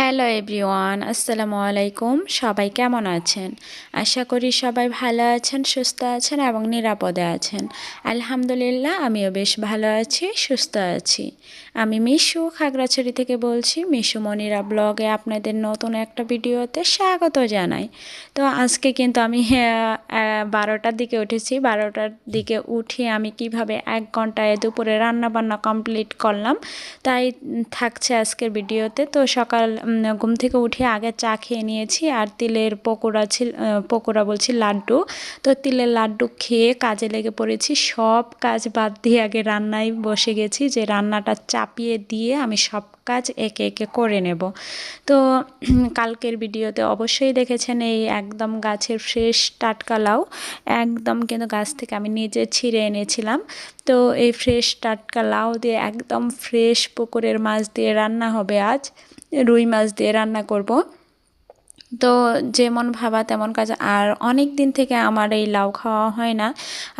Hello everyone, আসসালামু আলাইকুম। সবাই কেমন আছেন? আশা করি সবাই ভালো আছেন, সুস্থ আছেন এবং নিরাপদে আছেন। আলহামদুলিল্লাহ, আমিও বেশ ভালো আছি, সুস্থ আছি। আমি মিশু খাগড়াছড়ি থেকে বলছি, মিশু মনিরা ব্লগে আপনাদের নতুন একটা ভিডিওতে স্বাগত জানাই। তো আজকে কিন্তু আমি বারোটার দিকে উঠেছি। বারোটার দিকে উঠে আমি কীভাবে এক ঘন্টায় দুপুরে রান্না বান্না কমপ্লিট করলাম, তাই থাকছে আজকের ভিডিওতে। তো সকাল ঘুম থেকে উঠে আগে চা খেয়ে নিয়েছি আর তিলের পকোড়া ছিল পকোড়া বলছি লাড্ডু। তো তিলের লাড্ডু খেয়ে কাজে লেগে পড়েছি। সব কাজ বাদ দিয়ে আগে রান্নায় বসে গেছি যে রান্নাটা চাপিয়ে দিয়ে আমি সব কাজ একে একে করে নেব। তো কালকের ভিডিওতে অবশ্যই দেখেছেন এই একদম গাছের ফ্রেশ টাটকা লাউ। একদম কিন্তু গাছ থেকে আমি নিজে ছিঁড়ে এনেছিলাম। তো এই ফ্রেশ টাটকা লাউ দিয়ে একদম ফ্রেশ পুকুরের মাছ দিয়ে রান্না হবে আজ। রুই মাছ দিয়ে রান্না করব। তো যেমন ভাবা তেমন কাজ। আর অনেক দিন থেকে আমার এই লাউ খাওয়া হয় না।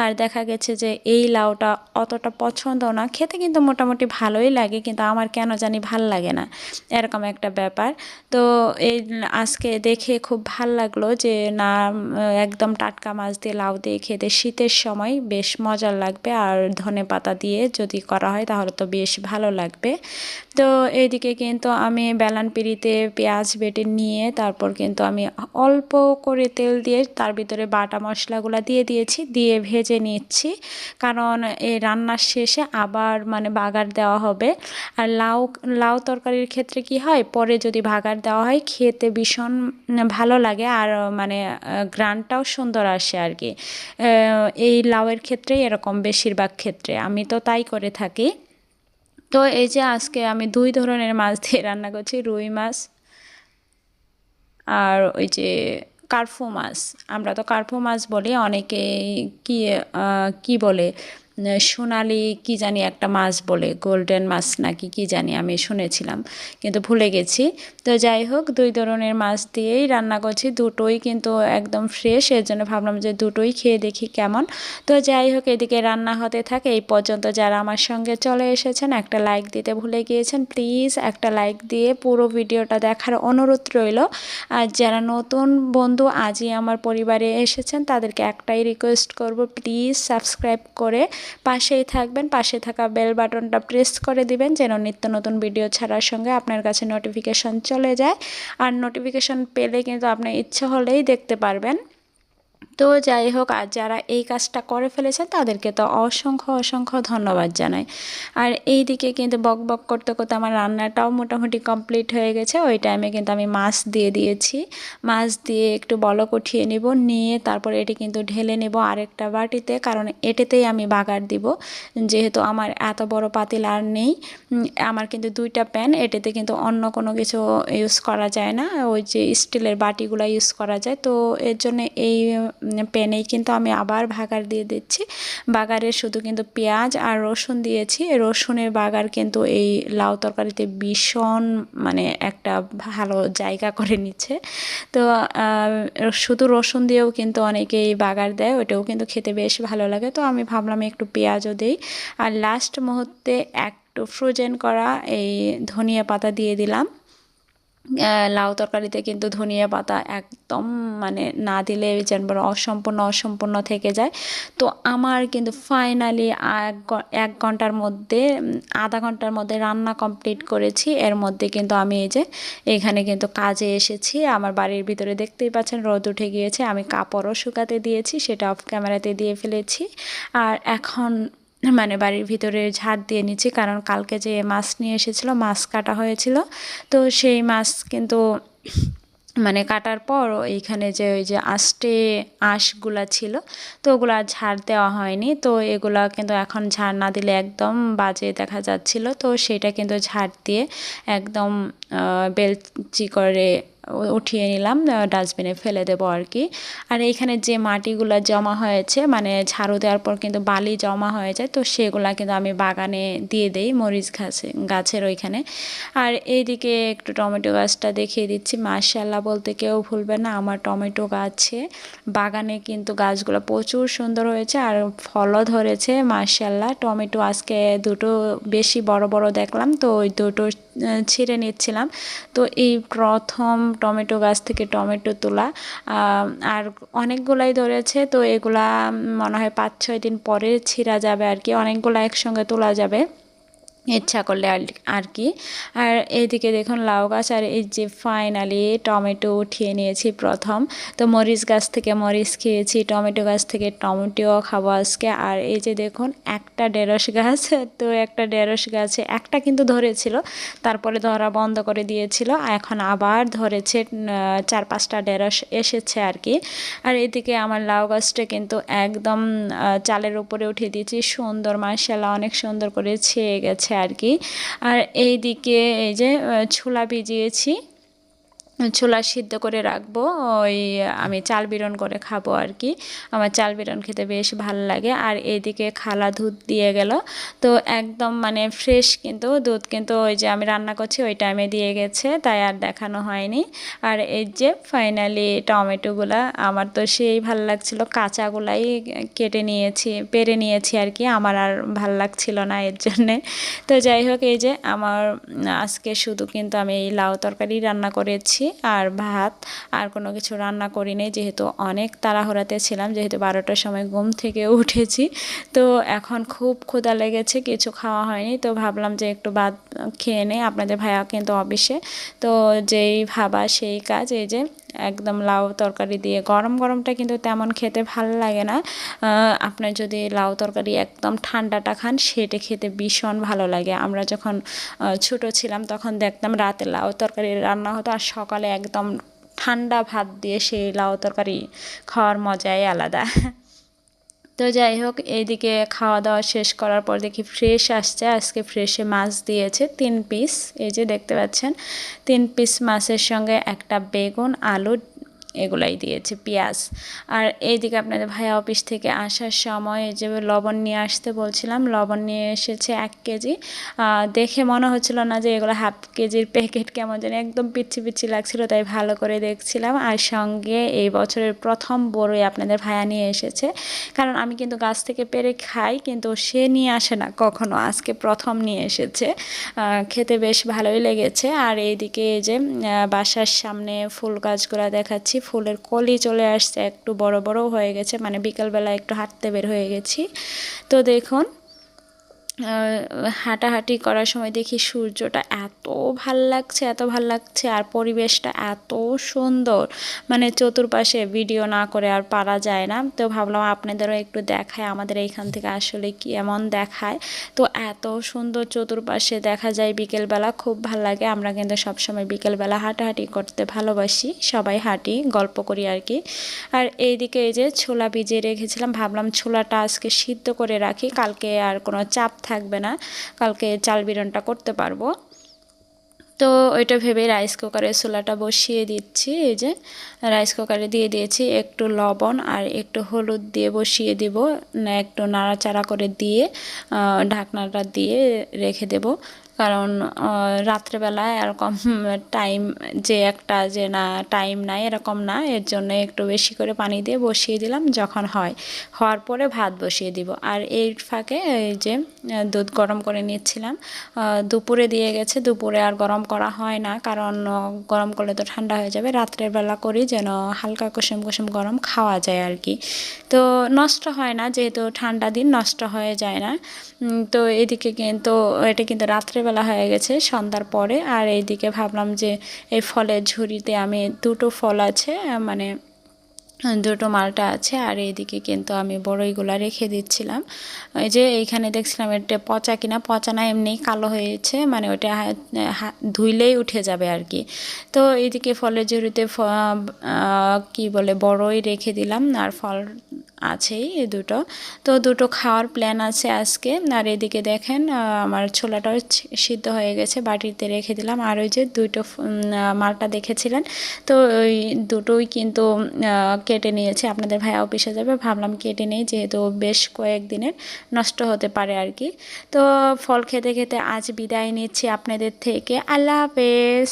আর দেখা গেছে যে এই লাউটা অতটা পছন্দ না। খেতে কিন্তু মোটামুটি ভালোই লাগে, কিন্তু আমার কেন জানি ভালো লাগে না। এরকম একটা ব্যাপার। তো এই আজকে দেখে খুব ভালো লাগল যে, না, একদম টাটকা মাছ দিয়ে লাউ দিয়ে খেতে শীতের সময় বেশ মজার লাগবে। আর ধনে পাতা দিয়ে যদি করা হয়, তাহলে তো বেশ ভালো লাগবে। তো এইদিকে কিন্তু আমি বেলান পিড়িতে পেঁয়াজ বেটে নিয়ে তারপর কিন্তু আমি অল্প করে তেল দিয়ে তার ভিতরে বাটা মশলাগুলো দিয়ে দিয়েছি, দিয়ে ভেজে নিচ্ছি। কারণ এই রান্নার শেষে আবার মানে বাগার দেওয়া হবে। আর লাউ লাউ তরকারির ক্ষেত্রে কি হয়, পরে যদি বাগার দেওয়া হয়, খেতে ভীষণ ভালো লাগে আর মানে গ্রানটাও সুন্দর আসে আর কি এই লাউয়ের ক্ষেত্রেই এরকম বেশিরভাগ ক্ষেত্রে। আমি তো তাই করে থাকি। তো এই যে আজকে আমি দুই ধরনের মাছ দিয়ে রান্না করছি, রুই মাছ আর ওই যে কার্ফু মাছ আমরা তো কার্ফু মাছ বলি অনেকে কি কি বলে? সোনালি কি জানি একটা মাছ বলে, গোল্ডেন মাছ নাকি কি জানি আমি শুনেছিলাম, কিন্তু ভুলে গেছি। তো যাই হোক, দুই ধরনের মাছ দিয়েই রান্না করছি, দুটোই কিন্তু একদম ফ্রেশ এর জন্য ভাবলাম যে দুটোই খেয়ে দেখি কেমন। তো যাই হোক, এদিকে রান্না হতে থাকে, এই পর্যন্ত যারা আমার সঙ্গে চলে এসেছেন, একটা লাইক দিতে ভুলে গিয়েছেন প্লিজ একটা লাইক দিয়ে পুরো ভিডিওটা দেখার অনুরোধ রইল। আর যারা নতুন বন্ধু, আজই আমার পরিবারে এসেছেন, তাদেরকে একটাই রিকোয়েস্ট করব প্লিজ সাবস্ক্রাইব করে পাশেই থাকবেন, পাশে থাকা বেল বাটনটা প্রেস করে দিবেন যেন নিত্য নতুন ভিডিও ছাড়ার সঙ্গে আপনার কাছে নোটিফিকেশান চলে যায়। আর নোটিফিকেশান পেলে কিন্তু আপনার ইচ্ছে হলেই দেখতে পারবেন। তো যাই হোক, আর যারা এই কাজটা করে ফেলেছে তাদেরকে তো অসংখ্য অসংখ্য ধন্যবাদ জানাই। আর এই দিকে কিন্তু বক বক করতে করতে আমার রান্নাটাও মোটামুটি কমপ্লিট হয়ে গেছে। ওই টাইমে কিন্তু আমি মাছ দিয়ে দিয়েছি। মাছ দিয়ে একটু বলক উঠিয়ে নিব, নিয়ে তারপর এটি কিন্তু ঢেলে নেব আরেকটা বাটিতে, কারণ এটেতেই আমি বাগার দিব। যেহেতু আমার এত বড় পাতিল আর নেই আমার কিন্তু দুইটা প্যান, এটাতে কিন্তু অন্য কোনো কিছু ইউজ করা যায় না। ওই যে স্টিলের বাটিগুলো ইউজ করা যায়। তো এর জন্য এই প্যানেই কিন্তু আমি আবার ভাগার দিয়ে দিচ্ছি। বাগারে শুধু কিন্তু পেঁয়াজ আর রসুন দিয়েছি। রসুনের বাগার কিন্তু এই লাউ তরকারিতে ভীষণ মানে একটা ভালো জায়গা করে নিচ্ছে। তো শুধু রসুন দিয়েও কিন্তু অনেকেই বাগার দেয় ওটাও কিন্তু খেতে বেশ ভালো লাগে। তো আমি ভাবলাম একটু পেঁয়াজও দিই। আর লাস্ট মুহূর্তে একটু ফ্রোজেন করা এই ধনিয়া পাতা দিয়ে দিলাম। লাউ তরকারিতে কিন্তু ধনিয়া পাতা একদম মানে না দিলে যেন অসম্পূর্ণ অসম্পূর্ণ থেকে যায়। তো আমার কিন্তু ফাইনালি এক ঘণ্টার মধ্যে আধা ঘণ্টার মধ্যে রান্না কমপ্লিট করেছি। এর মধ্যে কিন্তু আমি এই যে এখানে কিন্তু কাজে এসেছি। আমার বাড়ির ভিতরে দেখতেই পাচ্ছেন রোদ উঠে গিয়েছে। আমি কাপড়ও শুকাতে দিয়েছি, সেটা অফ ক্যামেরাতে দিয়ে ফেলেছি। আর এখন মানে বাড়ির ভিতরে ঝাড় দিয়ে নিচ্ছি, কারণ কালকে যে মাছ নিয়ে এসেছিল, মাছ কাটা হয়েছিল। তো সেই মাছ কিন্তু মানে কাটার পর এইখানে যে ওই যে আষ্টে, আঁশগুলা ছিল, তো ওগুলো আর ঝাড় দেওয়া হয়নি। তো এগুলা কিন্তু এখন ঝাড় না দিলে একদম বাজে দেখা যাচ্ছিল। তো সেটা কিন্তু ঝাড় দিয়ে একদম বেলচি করে উঠিয়ে নিলাম ডাস্টবিনে ফেলে দেবো আর কি। আর এইখানে যে মাটিগুলো জমা হয়েছে মানে ঝাড়ু দেওয়ার পর কিন্তু বালি জমা হয়ে যায়, তো সেগুলা কিন্তু আমি বাগানে দিয়ে দেই মরিচ গাছে, গাছের ওইখানে। আর এইদিকে একটু টমেটো গাছটা দেখিয়ে দিচ্ছি মার্শাল্লাহ বলতে কেউ ভুলবে না, আমার টমেটো গাছে বাগানে কিন্তু গাছগুলো প্রচুর সুন্দর হয়েছে আর ফলও ধরেছে মার্শাল্লাহ টমেটো আজকে দুটো বেশি বড় বড় দেখলাম, তো ওই দুটো ছিঁড়ে নিচ্ছিলাম। তো এই প্রথম টমেটো গাছ থেকে টমেটো তোলা আর অনেকগুলাই ধরেছে, তো এগুলা মনে হয় পাঁচ ছয় দিন পরে ছিঁড়া যাবে আর কি, অনেকগুলো একসঙ্গে তোলা যাবে। ইচ্ছা করলে আর কি। আর এইদিকে দেখুন লাউ গাছ, আর এই যে ফাইনালি টমেটো উঠিয়ে নিয়েছি প্রথম। তো মরিচ গাছ থেকে মরিচ খেয়েছি, টমেটো গাছ থেকে টমেটোও খাব আজকে। আর এই যে দেখুন একটা ঢেঁড়স গাছ, তো একটা ঢেঁড়স গাছে একটা কিন্তু ধরেছিল, তারপরে ধরা বন্ধ করে দিয়েছিল, এখন আবার ধরেছে চার পাঁচটা ঢেঁড়স এসেছে আর কি। আর এদিকে আমার লাউ গাছটা কিন্তু একদম চালের উপরে উঠিয়ে দিয়েছি, সুন্দর মার্শাল্লাহ অনেক সুন্দর করে ছেয়ে গেছে আর কি। আর এইদিকে এই যে ছোলা ভিজিয়েছি। ছোলা সিদ্ধ করে রাখব, ওই আমি চাল বিরন করে খাব আর কি। আমার চাল বিরন খেতে বেশ ভালো লাগে। আর এইদিকে খালা দুধ দিয়ে গেল। তো একদম মানে ফ্রেশ কিন্তু, দুধ কিন্তু ওই যে আমি রান্না করছি ওই টাইমে দিয়ে গেছে, তাই আর দেখানো হয়নি। আর এই যে ফাইনালি টমেটোগুলা, আমার তো সেই ভালো লাগছিল, কাঁচাগুলাই কেটে নিয়েছি, পেরে নিয়েছি আর কি, আমার আর ভালো লাগছিল না এর জন্যে। তো যাই হোক, এই যে আমার আজকে শুধু কিন্তু আমি এই লাউ তরকারি রান্না করেছি। আর ভাত আর কোনো কিছু রান্না করিনি। যেহেতু অনেক তাড়াহুড়াতে ছিলাম, যেহেতু বারোটার সময় ঘুম থেকে উঠেছি, তো এখন খুব ক্ষুদা লেগেছে, কিছু খাওয়া হয়নি। তো ভাবলাম যে একটু ভাত খেয়ে নেই। আপনাদের ভাইয়া কিন্তু অফিসে। তো যেই ভাবা সেই কাজ, এই যে একদম লাউ তরকারি দিয়ে। গরম গরমটা কিন্তু তেমন খেতে ভালো লাগে না। আপনার যদি লাউ তরকারি একদম ঠান্ডাটা খান, সেটা খেতে ভীষণ ভালো লাগে। আমরা যখন ছোট ছিলাম তখন দেখতাম রাতে লাউ তরকারি রান্না হতো আর সকালে একদম ঠান্ডা ভাত দিয়ে সেই লাউ তরকারি খাওয়ার মজাই আলাদা। তো যাই হোক, এইদিকে খাওয়া দাওয়া শেষ করার পর দেখি ফ্রেশ আসছে। আজকে ফ্রেশে মাছ দিয়েছে তিন পিস এই যে দেখতে পাচ্ছেন, তিন পিস মাছের সঙ্গে একটা বেগুন, আলু এগুলাই দিয়েছে, পেঁয়াজ। আর এইদিকে আপনাদের ভাইয়া অফিস থেকে আসার সময় যে লবণ নিয়ে আসতে বলছিলাম, লবণ নিয়ে এসেছে এক কেজি। দেখে মনে হচ্ছিল না যে এগুলো হাফ কেজির প্যাকেট কেমন যেন একদম পিচ্ছি পিচ্ছি লাগছিল, তাই ভালো করে দেখছিলাম। আর সঙ্গে এই বছরের প্রথম বড়ই আপনাদের ভাইয়া নিয়ে এসেছে। কারণ আমি কিন্তু গাছ থেকে পেরে খাই, কিন্তু সে নিয়ে আসে না, কখনো। আজকে প্রথম নিয়ে এসেছে। খেতে বেশ ভালোই লেগেছে। আর এইদিকে এই যে বাসার সামনে ফুল গাছগুলো দেখাচ্ছি ফুলের কলি চলে আসছে, একটু বড় বড় হয়ে গেছে মানে বিকালবেলা একটু হাঁটতে বের হয়ে গেছি। তো দেখুন হাঁটাহাঁটি করার সময় দেখি সূর্যটা এত ভালো লাগছে, এত ভালো লাগছে আর পরিবেশটা এত সুন্দর। মানে চতুর্পাশে ভিডিও না করে আর পারা যায় না। তো ভাবলাম আপনাদেরও একটু দেখায় আমাদের এইখান থেকে আসলে কি এমন দেখায়। তো এত সুন্দর চতুর্পাশে দেখা যায় বিকেলবেলা, খুব ভালো লাগে। আমরা কিন্তু সবসময় বিকেলবেলা হাঁটাহাঁটি করতে ভালোবাসি। সবাই হাঁটি, গল্প করি আর কি। আর এইদিকে এই যে ছোলা ভিজিয়ে রেখেছিলাম, ভাবলাম ছোলাটা আজকে সিদ্ধ করে রাখি। কালকে আর কোনো চাপ থাকবে না, কালকে চাল বিরনটা করতে পারব। তো ওইটা ভেবে রাইস কুকারে ছোলাটা বসিয়ে দিচ্ছি, এই যে রাইস কুকারে দিয়ে দিয়েছি একটু লবণ আর একটু হলুদ দিয়ে বসিয়ে দেব, একটু নাড়াচাড়া করে দিয়ে ঢাকনাটা দিয়ে রেখে দেব। কারণ রাত্রেবেলায় এরকম টাইম যে একটা যে না টাইম নাই এরকম না, এর জন্য একটু বেশি করে পানি দিয়ে বসিয়ে দিলাম, যখন হয়। হওয়ার পরে ভাত বসিয়ে দিব। আর এই ফাঁকে এই যে দুধ গরম করে নিচ্ছিলাম দুপুরে দিয়ে গেছে, দুপুরে আর গরম করা হয় না, কারণ গরম করলে তো ঠান্ডা হয়ে যাবে, রাত্রের বেলা করি যেন হালকা কুসুম কুসুম গরম খাওয়া যায় আর কি। তো নষ্ট হয় না, যেহেতু ঠান্ডা দিন, নষ্ট হয়ে যায় না। তো এদিকে কিন্তু, এটা কিন্তু রাত্রেবেলা হয়ে গেছে সন্ধ্যার পরে। আর এইদিকে ভাবলাম যে এই ফলের ঝুড়িতে আমি দুটো ফল আছে মানে দুটো মালটা আছে আর এইদিকে কিন্তু আমি বড়ইগুলা রেখে দিচ্ছিলাম। ওই যে এইখানে দেখছিলাম এটা পচা কিনা পচা না এমনি কালো হয়েছে মানে ওটা ধুইলেই উঠে যাবে আর কি। তো এইদিকে ফলের আহ, কি বলে বড়ই রেখে দিলাম আর ফল আছেই এই দুটো। তো দুটো খাওয়ার প্ল্যান আছে আজকে। আর এদিকে দেখেন আমার ছোলাটাও সিদ্ধ হয়ে গেছে, বাটিতে রেখে দিলাম। আর ওই যে দুটো মালটা দেখেছিলেন? তো ওই দুটোই কিন্তু কেটে নিয়েছে। আপনাদের ভাইয়া অফিসে যাবে, ভাবলাম কেটে নেই, যেহেতু বেশ কয়েকদিনের নষ্ট হতে পারে আর কি। তো ফল খেতে খেতে আজ বিদায় নিচ্ছি আপনাদের থেকে। আল্লাহ হাফেজ।